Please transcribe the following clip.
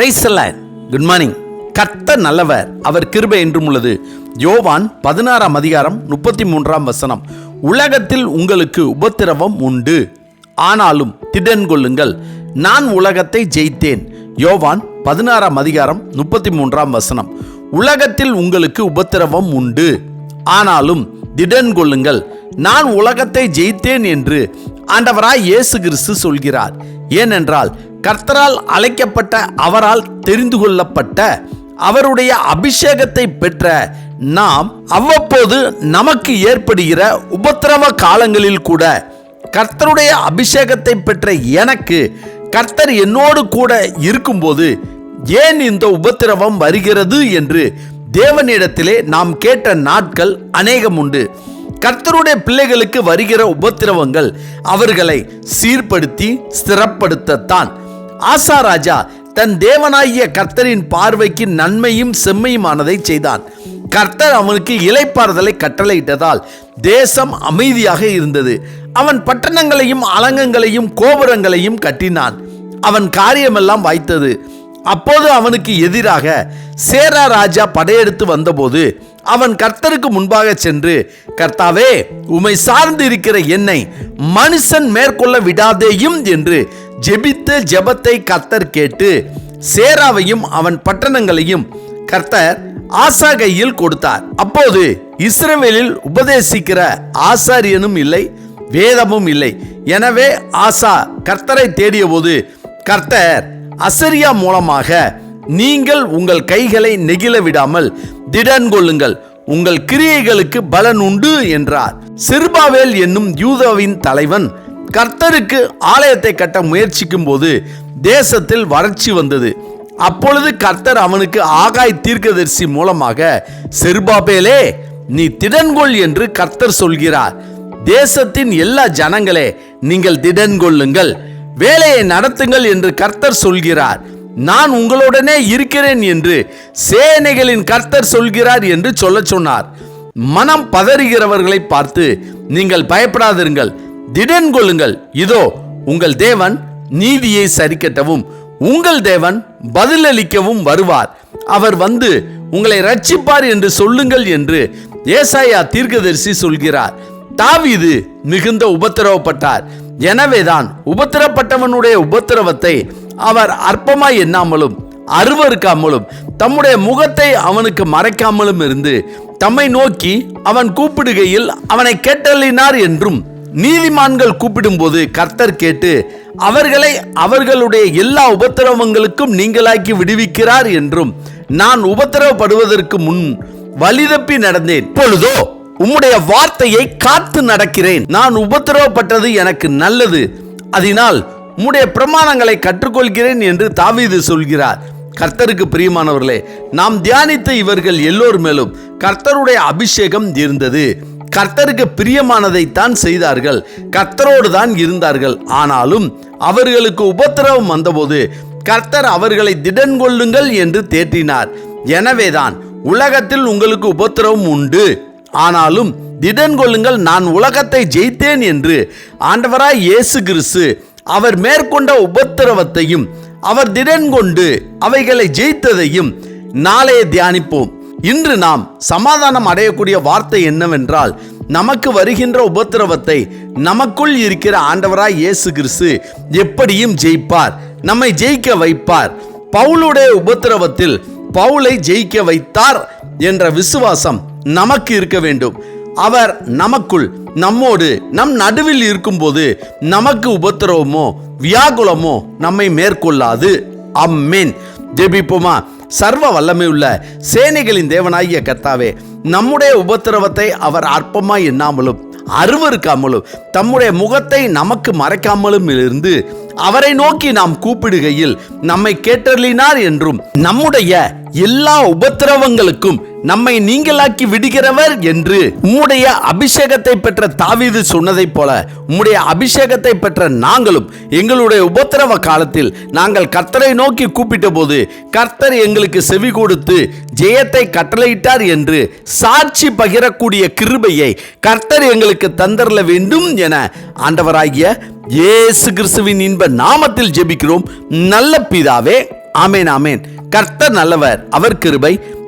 பிரைசலான் good morning கர்த்த நல்லவர் அவர் கிருபை என்றும் உள்ளது. யோவான் பதினாறாம் அதிகாரம் முப்பத்தி மூன்றாம் வசனம். உலகத்தில் உங்களுக்கு உபத்திரவம் உண்டு. ஆனாலும் திடன் கொள்ளுங்கள். நான் உலகத்தை ஜெயித்தேன். யோவான் பதினாறாம் அதிகாரம் முப்பத்தி மூன்றாம் வசனம். உலகத்தில் உங்களுக்கு உபத்திரவம் உண்டு. ஆனாலும் திடன் கொள்ளுங்கள். நான் உலகத்தை ஜெயித்தேன் என்று ஆண்டவராய் இயேசு கிறிஸ்து சொல்கிறார். ஏனென்றால் கர்த்தரால் அழைக்கப்பட்ட அவரால் தெரிந்து கொள்ளப்பட்ட அவருடைய அபிஷேகத்தை பெற்ற நாம் அவ்வப்போது நமக்கு ஏற்படுகிற உபத்திரவ காலங்களில் கூட கர்த்தருடைய அபிஷேகத்தை பெற்ற எனக்கு கர்த்தர் என்னோடு கூட இருக்கும்போது ஏன் இந்த உபத்திரவம் வருகிறது என்று தேவனிடத்திலே நாம் கேட்ட நாட்கள் அநேகம் உண்டு கர்த்தருடைய பிள்ளைகளுக்கு வருகிற உபத்திரவங்கள் அவர்களை சீர்படுத்தி ஸ்திரப்படுத்தத்தான். ஆசா ராஜா தன் தேவனாகிய கர்த்தரின் பார்வைக்கு நன்மையும் செம்மையுமானதை செய்தான். கர்த்தர் அவனுக்கு இலைப்பாறுதலை கட்டளையிட்டதால் தேசம் அமைதியாக இருந்தது. அவன் பட்டணங்களையும் அலங்கங்களையும் கோபுரங்களையும் கட்டினான். அவன் காரியமெல்லாம் வாய்த்தது. அப்போது அவனுக்கு எதிராக சேரா ராஜா படையெடுத்து வந்தபோது அவன் கர்த்தருக்கு முன்பாக சென்று கர்த்தாவே உமை சார்ந்து இருக்கிற என்னை மனுஷன் மேற்கொள்ள விடாதேயும் என்று ஜெபித்த ஜெபத்தை கர்த்தர் கேட்டு சேராவையும் அவன் பட்டணங்களையும் கர்த்தர் ஆசா கையில் கொடுத்தார். அப்போது இஸ்ரவேலில் உபதேசிக்கிற ஆசாரியனும் இல்லை வேதமும் இல்லை. எனவே ஆசா கர்த்தரை தேடிய போது கர்த்தர் அசரியா மூலமாக நீங்கள் உங்கள் கைகளை நெகிழ விடாமல் திடன் கொள்ளுங்கள். உங்கள் கிரியைகளுக்கு பலன் உண்டு என்றார். சிறுபாவேல் என்னும் யூதாவின் தலைவன் கர்த்தருக்கு ஆலயத்தை கட்ட முயற்சிக்கும் போது தேசத்தில் வறட்சி வந்தது. அப்பொழுது கர்த்தர் அவனுக்கு ஆகாய் தீர்க்கதரிசி மூலமாக செருபாபேலே நீ திடன்கொள் என்று கர்த்தர் சொல்கிறார். தேசத்தின் எல்லா ஜனங்களே நீங்கள் திடன்கொள்ளுங்கள் வேலையை நடத்துங்கள் என்று கர்த்தர் சொல்கிறார். நான் உங்களுடனே இருக்கிறேன் என்று சேனைகளின் கர்த்தர் சொல்கிறார் என்று சொல்ல சொன்னார். மனம் பதறுகிறவர்களை பார்த்து நீங்கள் பயப்படாதிருங்கள் திடன் கொள்ளுங்கள். இதோ உங்கள் தேவன் நீதியை சரிக்கட்டவும் உங்கள் தேவன் பதிலளிக்கவும் வருவார். அவர் வந்து உங்களை ரட்சிப்பார் என்று சொல்லுங்கள் என்று ஏசாயா தீர்க்கதரிசி சொல்கிறார். தாவிது மிகுந்த உபத்திரவப்பட்டார். எனவேதான் உபத்திரப்பட்டவனுடைய உபத்திரவத்தை அவர் அற்பமாய் எண்ணாமலும் அருவறுக்காமலும் தம்முடைய முகத்தை அவனுக்கு மறைக்காமலும் இருந்து தம்மை நோக்கி அவன் கூப்பிடுகையில் அவனை கேட்டலினார் என்றும் நீதிமான்கள் கூப்பிடும்போது கர்த்தர் கேட்டு அவர்களை அவர்களுடைய எல்லா உபத்திரவங்களுக்கும் நீங்களாக்கி விடுவிக்கிறார் என்றும் நான் உபத்திரவப்படுவதற்கு முன் வழிதப்பி நடந்தேன். இப்பொழுதோ உம்முடைய வார்த்தையை காத்து நடக்கிறேன். நான் உபத்திரவப்பட்டது எனக்கு நல்லது. அதனால் உம்முடைய பிரமாணங்களை கற்றுக்கொள்கிறேன் என்று தாவீது சொல்கிறார். கர்த்தருக்கு பிரியமானவர்களே நாம் தியானித்த இவர்கள் எல்லோர் மேலும் கர்த்தருடைய அபிஷேகம் இருந்தது. கர்த்தருக்கு பிரியமானதைத்தான் செய்தார்கள். கர்த்தரோடு தான் இருந்தார்கள். ஆனாலும் அவர்களுக்கு உபத்திரவம் வந்தபோது கர்த்தர் அவர்களை திடன் கொள்ளுங்கள் என்று தேற்றினார். எனவேதான் உலகத்தில் உங்களுக்கு உபத்திரவம் உண்டு. ஆனாலும் திடன் கொள்ளுங்கள் நான் உலகத்தை ஜெயித்தேன் என்று ஆண்டவராய் இயேசு கிறிஸ்து அவர் மேற்கொண்ட உபத்திரவத்தையும் அவர் திடன் கொண்டு அவைகளை ஜெயித்ததையும் நாளைய தியானிப்போம். இன்று நாம் சமாதானம் அடையக்கூடிய வார்த்தை என்னவென்றால் நமக்கு வருகின்ற உபத்திரவத்தை நமக்குள் இருக்கிற ஆண்டவராய் இயேசு கிறிஸ்து எப்படியும் ஜெயிப்பார் நம்மை ஜெயிக்க வைப்பார். பவுலுடைய உபத்திரவத்தில் பவுலை ஜெயிக்க வைத்தார் என்ற விசுவாசம் நமக்கு இருக்க வேண்டும். அவர் நமக்குள் நம்மோடு நம் நடுவில் இருக்கும்போது நமக்கு உபத்திரவமோ வியாகுலமோ நம்மை மேற்கொள்ளாது. அம்மேன். ஜெபிப்போமா? சர்வ வல்லமை உள்ள சேனைகளின் தேவனாகிய கர்த்தாவே நம்முடைய உபத்திரவத்தை அவர் அற்பமாய் எண்ணாமலும் அருவறுக்காமலும் தம்முடைய முகத்தை நமக்கு மறைக்காமலும் இருந்து அவரை நோக்கி நாம் கூப்பிடுகையில் நம்மை கேட்டறினார் என்றும் நம்முடைய எல்லா உபத்திரவங்களுக்கும் நம்மை நீங்களாக்கி விடுகிறவர் என்று உம்முடைய அபிஷேகத்தை பெற்ற தாவீது சொன்னதைப் போல உம்முடைய அபிஷேகத்தை பெற்ற நாங்களும் எங்களுடைய உபத்திரவ காலத்தில் நாங்கள் கர்த்தரை நோக்கி கூப்பிட்ட போது கர்த்தர் எங்களுக்கு செவி கொடுத்து ஜெயத்தை கட்டளையிட்டார் என்று சாட்சி பகிரக்கூடிய கிருபையை கர்த்தர் எங்களுக்கு தந்தரல வேண்டும் என ஆண்டவராகிய இயேசு கிறிஸ்துவின் இன்ப நாமத்தில் ஜெபிக்கிறோம். நல்ல பிதாவே ஆமேன் ஆமேன். கர்த்தர் நல்லவர் அவர் கிருபை